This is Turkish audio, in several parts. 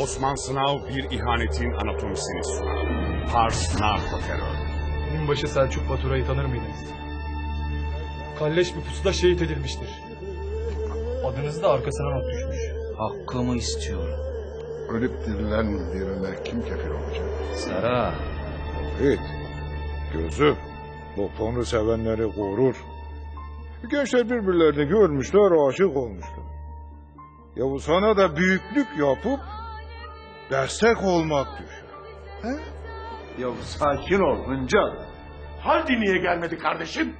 Osman Sınav bir ihanetin anatomisini sunar. Pars Narko Terör. Binbaşı Selçuk Baturay'ı tanır mıydınız? Kalleş bir pusuda şehit edilmiştir. Adınız da arkasına not düşmüş. Hakkımı istiyorum. Ölüp dirilen birine kim kefil olacak? Sara. Git. Gözü bu konu sevenleri korur. Gençler birbirlerini görmüşler, aşık olmuşlar. Ya bu sana da büyüklük yapıp destek olmak düşer. Ya sakin ol Hıncal. Haldi niye gelmedi kardeşim?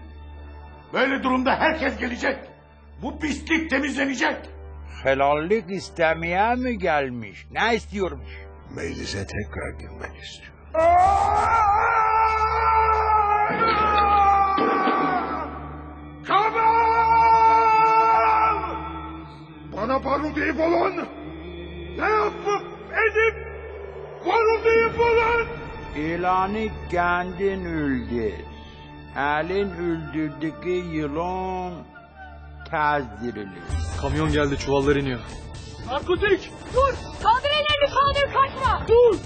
Böyle durumda herkes gelecek. Bu pislik temizlenecek. Helallik istemeye mi gelmiş? Ne istiyormuş? Meclise tekrar girmek istiyor. Kamal! Bana parodiyi bulun. Bulun. İlanı kendin öldür. Elin öldürdüğü yılan tezdirilir. Kamyon geldi çuvallar iniyor. Narkotik! Dur! Kaldır ellerini kaldır kaçma! Dur!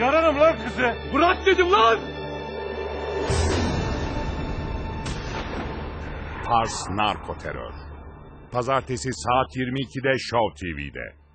Yararım lan kızı. Bırak dedim lan! Pars Narko Terör. Pazartesi saat 22'de Show TV'de.